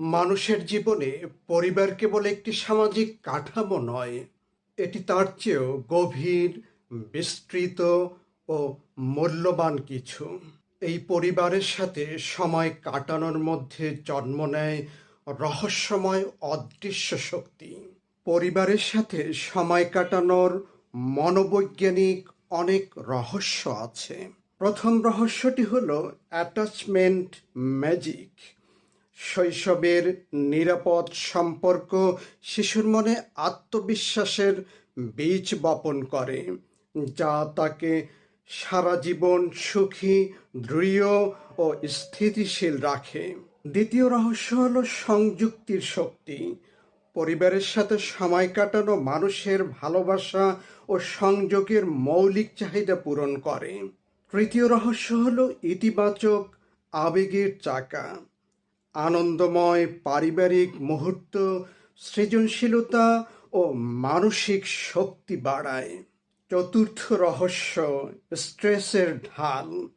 মানুষের জীবনে পরিবার কেবল একটি সামাজিক কাঠামো নয়। এটি তার চেয়েও গভীর, বিস্তৃত ও মূল্যবান কিছু। এই পরিবারের সাথে সময় কাটানোর মধ্যে জন্ম নেয় রহস্যময়, অদৃশ্য শক্তি। পরিবারের সাথে সময় কাটানোর মনোবৈজ্ঞানিক অনেক রহস্য আছে। প্রথম রহস্যটি হলো অ্যাটাচমেন্ট ম্যাজিক শৈশবের নিরাপদ সম্পর্ক শিশুর মনে আত্মবিশ্বাসের বীজ বপন করে, যা তাকে সারা জীবন সুখী, দৃঢ় ও স্থিতিশীল রাখে। দ্বিতীয় রহস্য হল সংযুক্তির শক্তি। পরিবারের সাথে সময় কাটানো মানুষের ভালোবাসা ও সংযোগের মৌলিক চাহিদা পূরণ করে। তৃতীয় রহস্য হলো ইতিবাচক আবেগের চাকা। আনন্দময় পারিবারিক মুহূর্ত, সৃজনশীলতা ও মানসিক শক্তি বাড়ায়। চতুর্থ রহস্য, স্ট্রেসের ঢাল।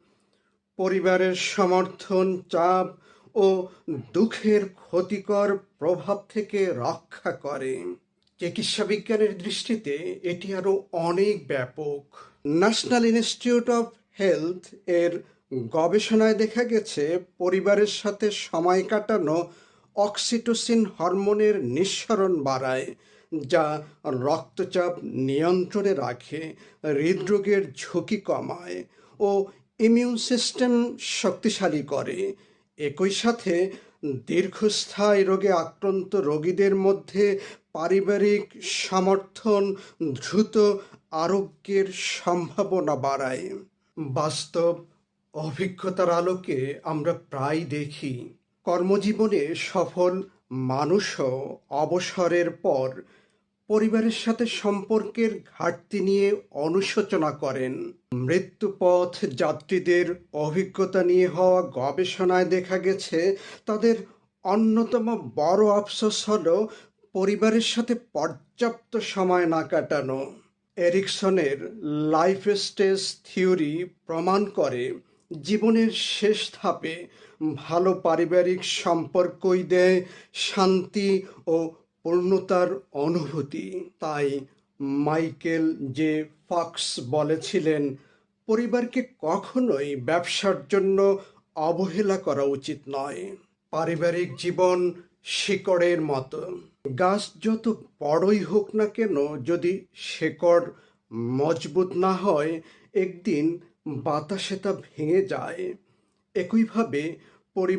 পরিবারের সমর্থন, চাপ ও দুঃখের ক্ষতিকর প্রভাব থেকে রক্ষা করে। চিকিৎসা বিজ্ঞানের দৃষ্টিতে এটি আরও অনেক ব্যাপক। ন্যাশনাল ইনস্টিটিউট অফ হেলথ এর গবেষণায় দেখা গেছে, পরিবারের সাথে সময় কাটানো অক্সিটোসিন হরমোনের নিঃসরণ বাড়ায়, যা রক্তচাপ নিয়ন্ত্রণে রাখে, হৃদরোগের ঝুঁকি কমায় ও ইমিউন সিস্টেম শক্তিশালী করে। একই সাথে, দীর্ঘস্থায়ী রোগে আক্রান্ত রোগীদের মধ্যে পারিবারিক সমর্থন দ্রুত আরোগ্যের সম্ভাবনা বাড়ায়। বাস্তব অভিজ্ঞতার আলোকে আমরা প্রায় দেখি। কর্মজীবনে সফল মানুষও অবসরের পর পরিবারের সাথে সম্পর্কের ঘাটতি নিয়ে অনুশোচনা করেন। মৃত্যুপথ যাত্রীদের অভিজ্ঞতা নিয়ে হওয়া গবেষণায় দেখা গেছে, তাদের অন্যতম বড় আফসোস হল পরিবারের সাথে পর্যাপ্ত সময় না কাটানো। এরিকসনের লাইফ স্টেজ থিওরি প্রমাণ করে জীবনের শেষ ধাপে ভালো পারিবারিক সম্পর্কই দেয় শান্তি ও পূর্ণতার অনুভূতি। তাই মাইকেল যে ফক্স বলেছিলেন, পরিবারকে কখনোই ব্যবসার জন্য অবহেলা করা উচিত নয়। পারিবারিক জীবন শিকড়ের মতো। গাছ যত বড়ই হোক না কেন, যদি শেকড় মজবুত না হয়, একদিন বাতাসে তা ভেঙে যায়। একইভাবে পরিবার